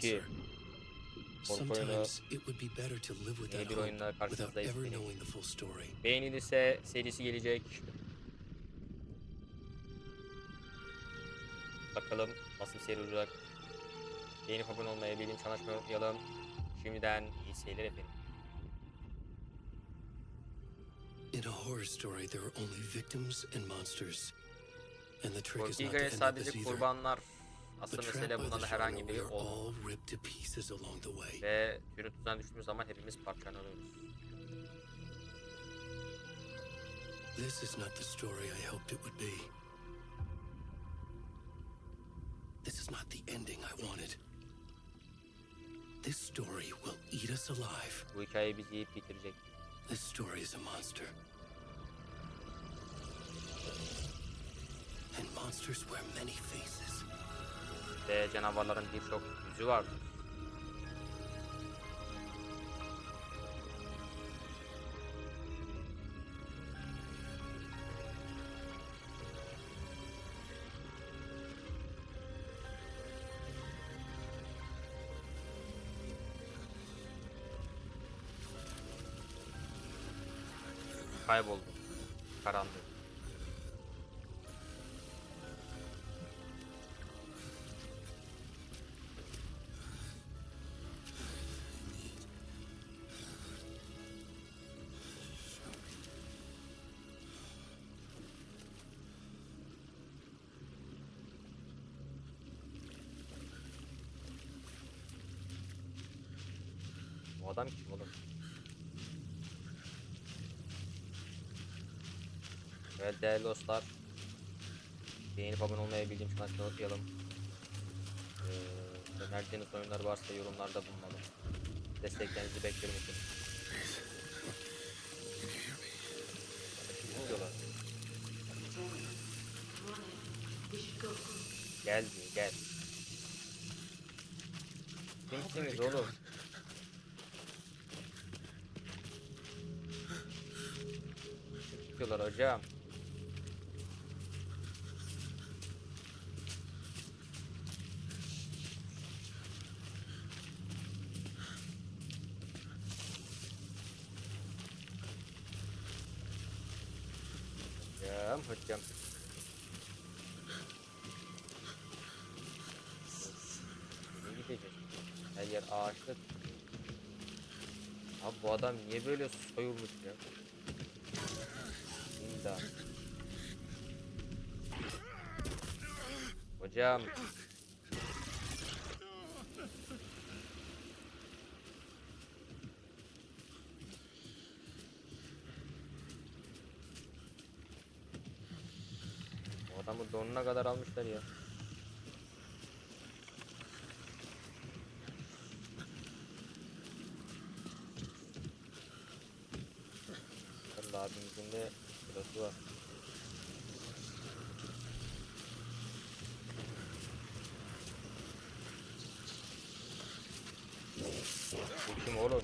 2. Korku oyunu yeni bir oyunla karşınızdayız. Beğenilirse serisi gelecek. Bakalım nasıl bir seri olacak. Beğenip abone olmayı, bildiğim çalışmayı unutmayalım. Şimdiden iyi seyirler efendim. In a horror story, there are only victims and monsters. And the trick is not to end up as sadece either. Asıl mesele bundan herhangi biri way. Ve tuzağına düştüğümüz zaman hepimiz parçalanıyoruz. This is not the story I hoped it would be. This is not the ending I wanted. This story will eat us alive. Bu hikaye bizi yiyip bitirecek. This story is a monster. And monsters wear many faces. Ve canavarların birçok yüzü vardır. Kayboldu. Karanlık. Evet değerli dostlar. Beğenip abone olmayı bildiğim için açmayı unutmayalım. Ee, önerdiğiniz oyunlar varsa yorumlarda bulunalım. Desteklerinizi bekliyorum oluyorlar? Gel diyor gel. Kimsiniz oğlum? Çıkıyorlar hocam. Hocam hocam. Nereye gideceğiz? Her yer ağaçlık. Abi bu adam niye böyle soyulmuş ya? İmdat. Hocam. Bu adamı donuna kadar almışlar ya. Allah abimizin de kilosu var. Bu kim oğlum?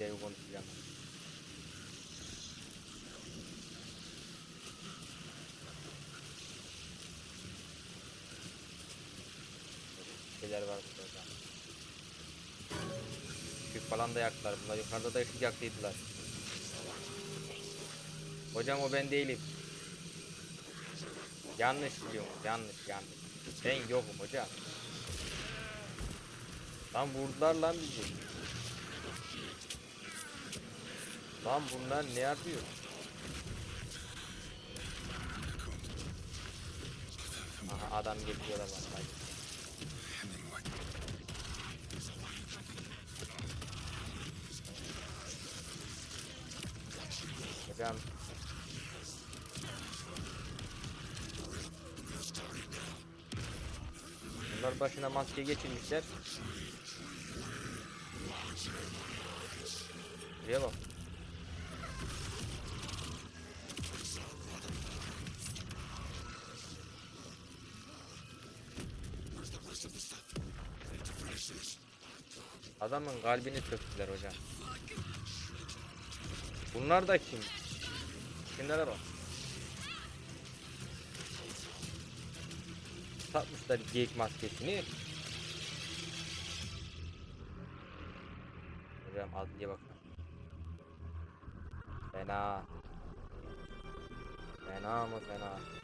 Billahi konuşacağım. şeyler var burada. Işık falan da yaktılar bunlar. Yukarıda da ışık yaktıydılar. Hocam o ben değilim. Yanlış biliyorum. Yanlış yanlış. Ben yokum hocam. Lan vurdular lan bizi. Lan bunlar ne yapıyor? Aha adam geçiyor da bak. hadi. Hocam. Bunlar başına maske geçirmişler. Buraya bak. Adamın kalbini söktüler hocam. Bunlar da kim? Kimlere bak. Takmışlar geyik maskesini. Hocam adliye bak. Fena. Fena mı fena?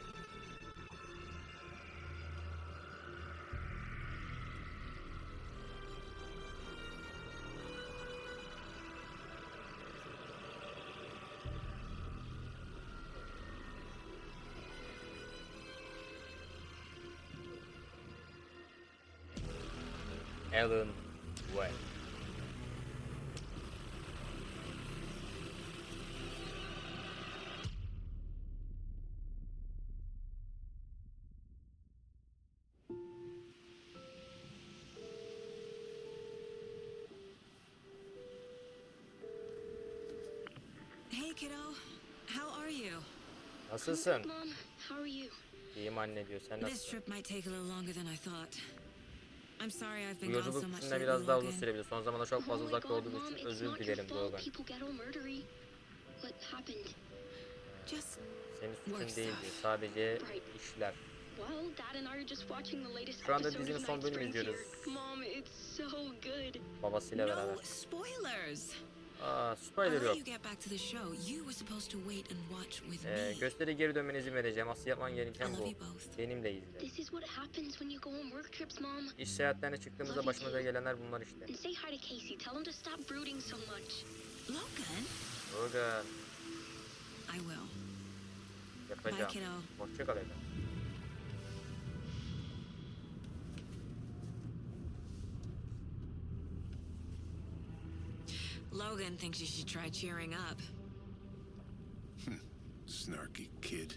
Alan Wake. Hey, kiddo. How are you? Nasılsın? Mom, how are you? İyiyim anne diyor. Sen This nasılsın? trip might take a little longer than I thought. Yolculuk so much bizimle lately, biraz daha uzun sürebilir. Son zamanlarda çok fazla oh uzakta God, olduğum Mom, için özür dilerim. Logan. Senin suçun değildi. Sadece işler. Şu anda dizinin son here. izliyoruz. Babasıyla beraber. Aa, spoiler yok. you get back to the show. You were supposed to wait and watch with Ee, gösteri geri dönmene izin vereceğim. Asıl yapman gereken bu. Benimle izle. This is what happens when you go on work trips, Mom. İş seyahatlerine çıktığımızda başımıza gelenler bunlar işte. Logan, Logan I will. yapacağım. kiddo. Hoşça Logan thinks you should try cheering up. Snarky kid.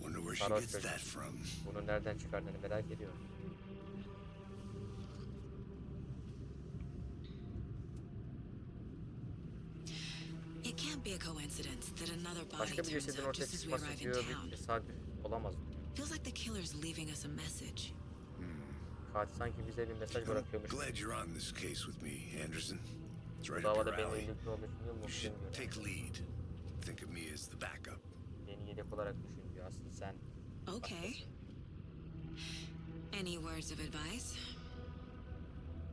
Wonder where she gets that from. Bunu nereden çıkardığını merak ediyorum. It can't be a coincidence that another body turns up just as we arrive in town. olamaz. Feels like the killer's leaving us a message. Katil sanki bize bir mesaj bırakıyormuş. glad you're on this case with me, Anderson. It's right up your alley. ilgili olduğunu düşünüyor You should take lead. Think of me as the backup. Beni yedek olarak düşün diyor. Aslında sen Okay. Any words of advice?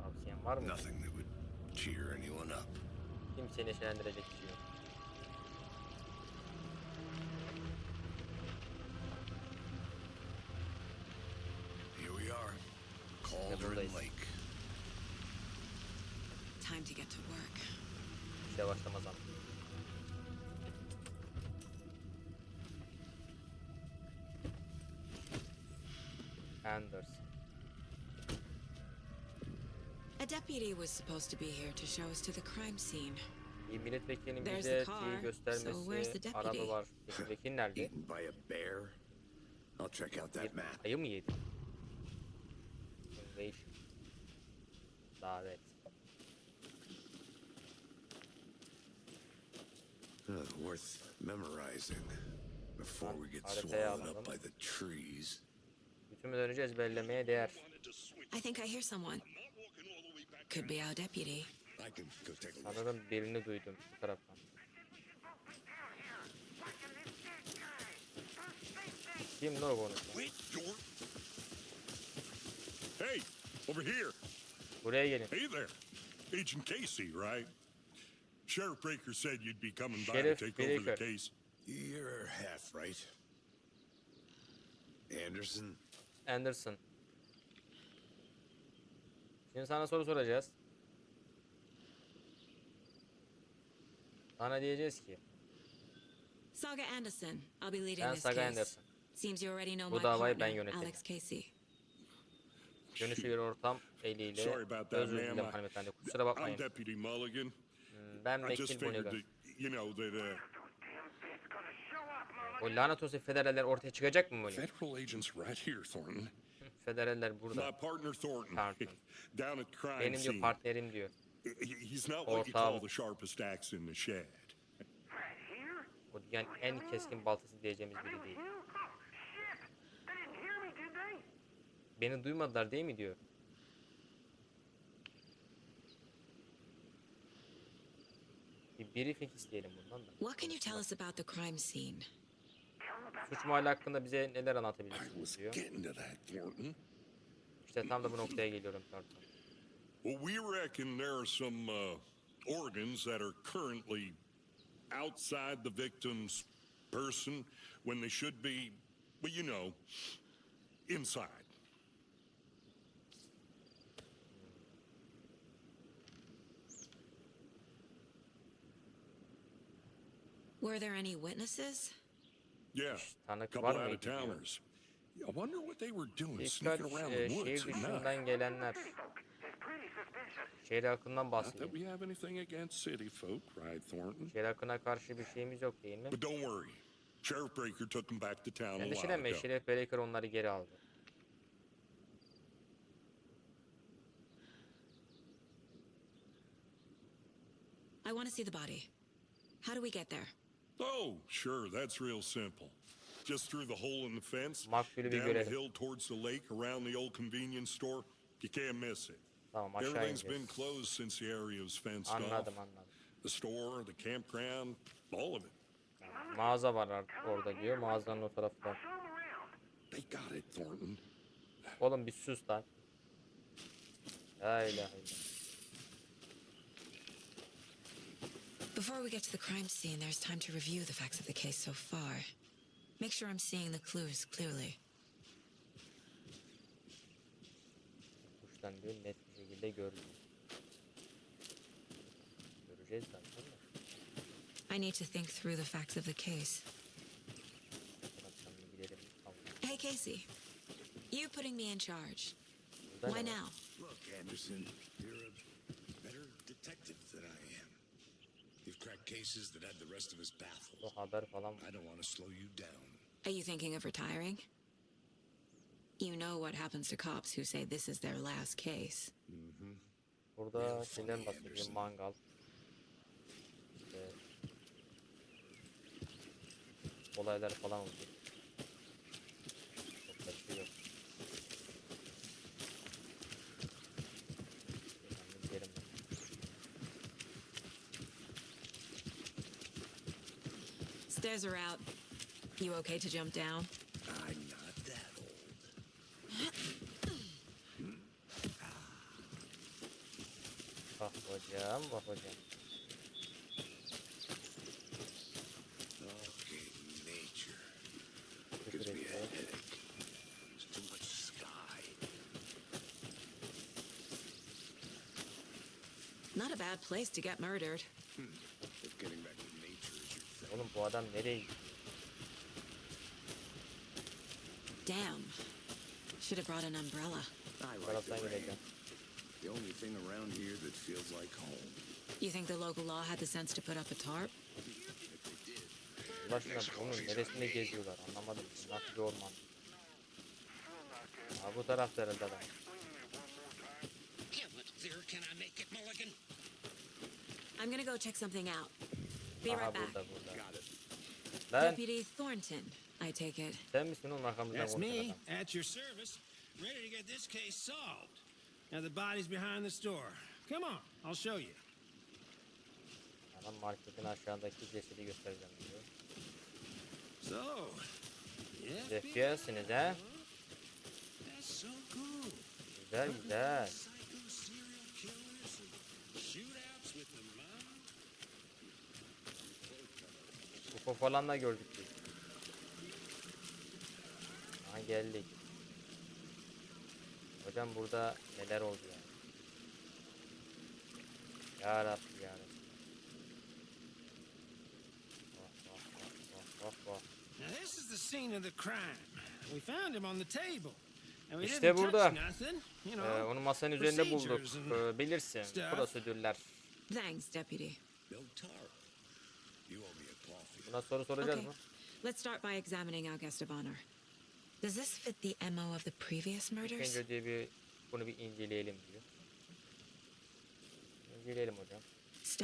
tavsiyen var mı? Nothing that would cheer anyone up. Kimseyi neşelendirecek bir şey yok. Here we are. Cauldron buradayız. Lake. To get to work. İşe başlama zamanı. Anderson. A deputy was supposed to be here to show us to the crime scene. Bir milletvekilinin There's bize şeyi So where's the göstermesi deputy? araba var. Peki vekil nerede? Eaten by a bear? I'll check out that map. ayı mı yedi? Invasion. Davet. Uh, worth memorizing before we get swallowed up by the trees. Bütünmeden önce ezberlemeye değer. I think I hear someone. Could be our deputy. I can go take a look. Sanırım birini duydum bu taraftan. Kim ne you're... Hey, over here. Buraya gelin. Hey there. Agent Casey, right? Sheriff Breaker said you'd be coming by to Sheriff take over the Breaker. case. You're half right. Anderson, Anderson. Şimdi sana soru soracağız. Sana diyeceğiz ki Saga Anderson. I'll be leading ben this Saga case. Anderson. Seems you already know Bu my davayı ben yönetirim. Alex Casey. Dönüşü ortam eliyle Sorry about that, özür ma'am. dilerim I- hanımefendi. Kusura I'm bakmayın. Deputy Mulligan. Ben I just vekil figured that, you know, that uh, O lanet olsun federaller ortaya çıkacak mı böyle? federal agents right here, Thornton. Federaller burada. My partner Thornton, Thornton. down at crime Benim diyor scene. partnerim diyor. He- He's not what you call Ortağım. the sharpest axe in the shed. O yani en keskin baltası diyeceğimiz biri değil. Beni duymadılar değil mi diyor. Briefing isteyelim bundan da. What can you tell us about the crime scene? Suç mahalli hakkında bize neler I anlatabilirsiniz was diyor. getting to that, Thornton. İşte tam da bu noktaya geliyorum Thornton. Well, we reckon there are some uh, organs that are currently outside the victim's person when they should be, well, you know, inside. Were there any witnesses? Yeah, Tanık couple var out of towners. I wonder what they were doing Birkaç sneaking around e, the woods şehir at night. dışından gelenler. Şehir halkından Not bahsediyor. that we have anything against city folk, right, Thornton? Şehir halkına karşı bir şeyimiz yok değil mi? But don't worry. Sheriff Breaker took them back to town a while Endişelenme ago. Şerif Breaker onları geri aldı. I want to see the body. How do we get there? Oh, sure, that's real simple. Just through the hole in the fence, bir down the görelim. hill towards the lake, around the old convenience store. You can't miss it. Oh, tamam aşağı Everything's been ineceğiz. closed since the area was fenced off. Anladım anladım. The store, the campground, all of it. Mağaza var ar- orada diyor. Mağazanın o tarafta. They got it, Thornton. Oğlum bir sus lan. La ilahe illallah. Before we get to the crime scene, there's time to review the facts of the case so far. Make sure I'm seeing the clues clearly. Kuştan net bir şekilde gördüm. Göreceğiz zaten de. I need to think through the facts of the case. Taraftan gidelim. Hey, Casey. You putting me in charge. Why now? Look, Anderson, cases that had the rest of us baffled. Haber falan. I don't want to slow you down. Are you thinking of retiring? You know what happens to cops who say this is their last case. Burada şeyden bahsediyor. Mangal. İşte olaylar falan oldu. Çok da bir şey yok. Ben de giderim ben. Stairs are out. You okay to jump down? I'm not that old. Bak hocam, bak hocam. Okay, nature. Gives me a headache. There's too much sky. Not a bad place to get murdered. Hmm. If getting back to nature is your thing. Oğlum bu adam nereye gidiyor? Damn. Should have brought an umbrella. I like the rain. The only thing around here that feels like home. You think the local law had the sense to put up a tarp? Ulaşma bunun neresinde geziyorlar anlamadım. Nasıl bir orman? Ha bu tarafta herhalde adam. I'm gonna go check something out. Be Aha right back. burada burada. Lan Deputy Thornton, I take it. sen misin oğlum arkamızdan That's me, adam? at your service, ready to get this case solved. Now the body's behind the store. Come on, I'll show you. Adam marketin aşağıdaki cesedi göstereceğim diyor. So, Siz yeah, FBI'siniz he? that's so cool. Güzel güzel. Psycho serial killers and shootouts with them, UFO falan da gördük biz. Aha geldik. Hocam burada neler oldu yani? Ya Rabbi ya Rabbi. Now this is the scene of the crime. We found him on the table. And we İşte didn't burada. Ee, onu masanın üzerinde bulduk. Ee, bilirsin. stuff. Prosedürler. Thanks, Deputy. Buna soru soracağız Okay. mı? Let's start by examining our guest of honor. Does this fit the MO of the previous murders? Önce bir bunu bir inceleyelim diyor. İnceleyelim hocam.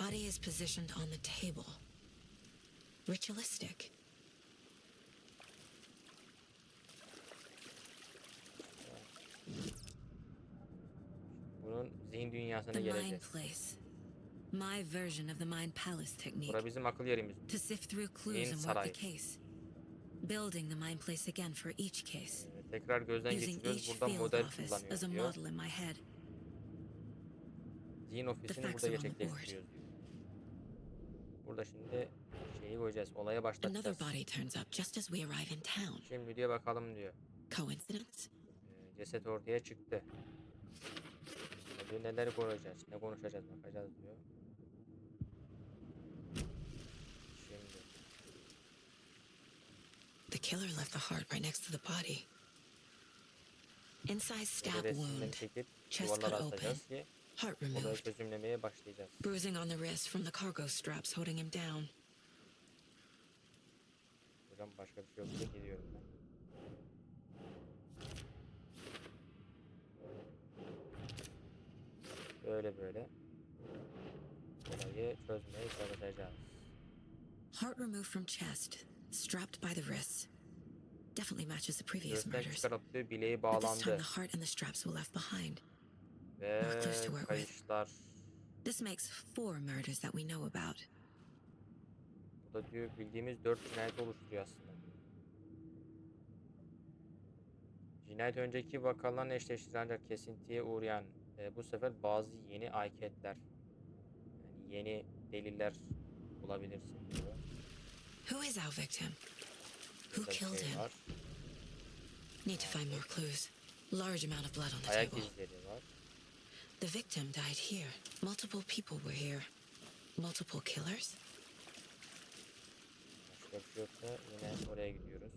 Body is positioned on the table. Ritualistic. Bunun zihin dünyasına The mind geleceğiz. place. My version of the Mind Palace technique. Bura bizim akıl yerimiz. To sift through clues and work the case. Building the Mind Place again for each case. Ee, Tekrar gözden Using geçiriyoruz. each Burada field model office as a kullanıyoruz model in my head. Zihin ofisini burada gerçekleştiriyoruz. Burada şimdi şeyi koyacağız. Olaya Another başlatacağız. body turns up just as we arrive in town. Şimdi diye bakalım diyor. Coincidence? Ee, ceset ortaya çıktı. Ne diyor, neler konuşacağız, ne konuşacağız bakacağız diyor. Killer left the heart right next to the body. Incised stab wound. Chest cut open. Heart removed. Bruising on the wrist from the cargo straps holding him down. Hocam başka bir şey yoksa gidiyorum ben. Böyle böyle olayı çözmeye çalışacağız. Heart removed from chest, strapped by the wrists. Definitely matches the previous Göğüsten murders. çıkarıldı, bileği But this time bağlandı the heart and the straps were left behind. ve kayışlar. This makes four murders that we know about. Bu da diyor bildiğimiz dört cinayet oluşturuyor aslında. Cinayet önceki vakalarla eşleştirir ancak kesintiye uğrayan e, bu sefer bazı yeni ayketler yani yeni deliller bulabilirsin diyor. Who is our victim? Who killed şey him? var. Need to find more clues. Large amount of blood on the Ayak table. The victim died here. Multiple people were here. Multiple killers? Başka bir şey yoksa yine oraya gidiyoruz.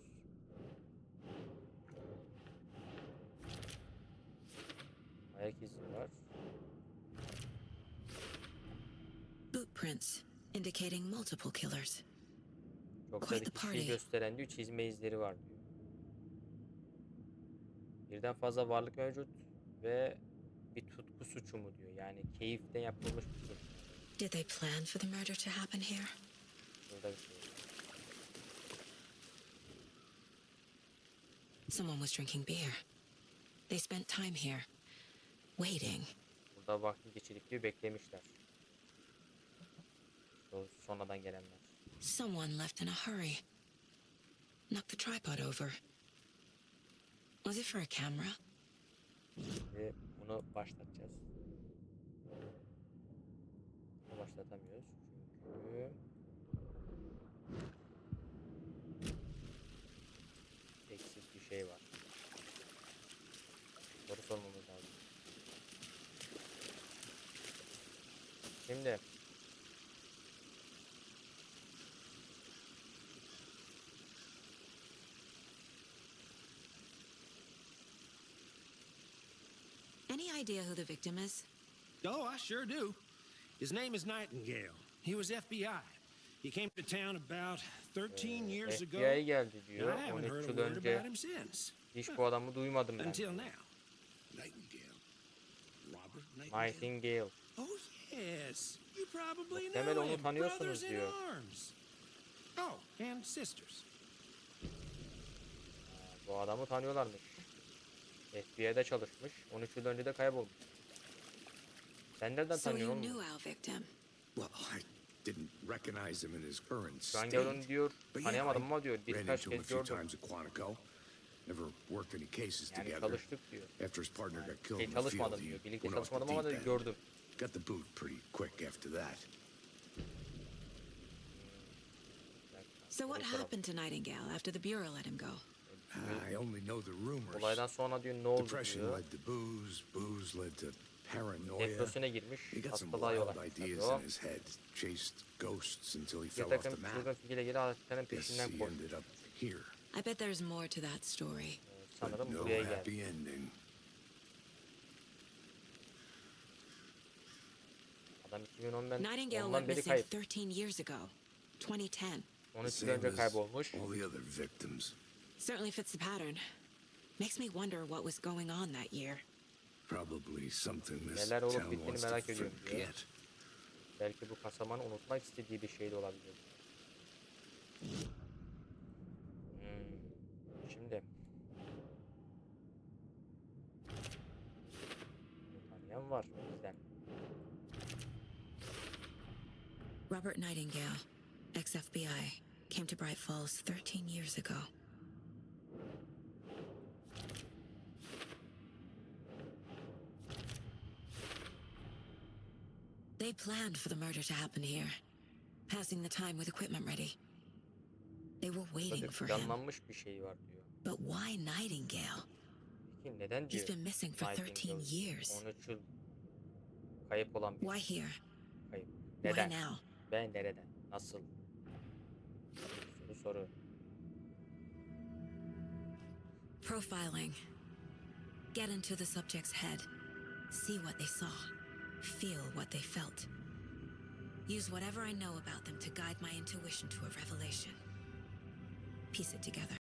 Ayak izi var. Boot prints indicating multiple killers. Kişiyi party. gösteren diyor çizme izleri var diyor. Birden fazla varlık mevcut ve bir tutku suçu mu diyor. Yani keyiften yapılmış bir suç. Did they plan for the murder to happen here? Burada bir şey. Someone was drinking beer. They spent time here, waiting. Burada vakti geçirip diyor beklemişler. Sonradan gelenler. Someone left in a hurry. Knocked the tripod over. Was it for a camera? Ve bunu başlatacağız. Bunu başlatamıyoruz çünkü eksik bir şey var. Soru sormamız lazım. Şimdi idea who the victim is? Oh, I sure do. His name is Nightingale. He was FBI. He came to town about 13 years ago. FBI'ye geldi diyor. I haven't 13 heard a yıl word önce about him since. hiç bu adamı duymadım ben. Until now. Nightingale. Robert Nightingale. Nightingale. Oh, yes. You probably Muhtemelen know onu him. tanıyorsunuz Brothers in diyor. arms. Oh, and sisters. Bu adamı tanıyorlarmış. FBI'de çalışmış. 13 yıl önce de kaybolmuş. Sen nereden So you tanıyorsun knew oğlum? our victim. Well, I didn't recognize him in his current state. gel onu diyor. Tanıyamadım ama diyor. ran Birkaç into him a kez few gördüm. times at Quantico. Never worked any cases Yani together. çalıştık diyor. After his partner got killed Şey in the field, diyor. Birlikte çalışmadım ama end. gördüm. Got the boot pretty quick after that. So what happened to Nightingale after the Bureau let him go? I only know the rumors. Olaydan sonra diyor ne oldu Depression diyor. led to booze, booze led to paranoia. Depresyona girmiş. He got some Hastalığa yol wild açmış. ideas O in his head. Chased ghosts until he bir fell off takım the map. çılgın fikirle hareketlerin Guess peşinden he koştu. ended up here. I bet there's more to that story. Ee, But Sanırım no buraya geldi. happy ending. Adam 2010'dan Nightingale ondan went beri missing kayıp. 13 years ago. 2010. 13 yıl Same önce as kaybolmuş. all the other victims. Certainly fits the pattern. Makes me wonder what was going on that year. Probably something this Neler olup town bittiğini wants to merak ediyorum diyor. forget. Belki bu kasabanın unutmak istediği bir şey de olabilir. Hmm. Şimdi. Bunu Tanıyan var bizden. Robert Nightingale, ex FBI, came to Bright Falls 13 years ago. They planned for the murder to happen here, passing the time with equipment ready. They were waiting for him. bir şey var diyor. But why Nightingale? Peki neden He's diyor? been missing for 13 years. 13 yıl kayıp olan bir Why here? kayıp. Why now? Ve nereden? Nasıl? Soru soru. Profiling. Get into the subject's head. See what they saw. Feel what they felt. Use whatever I know about them to guide my intuition to a revelation. Piece it together.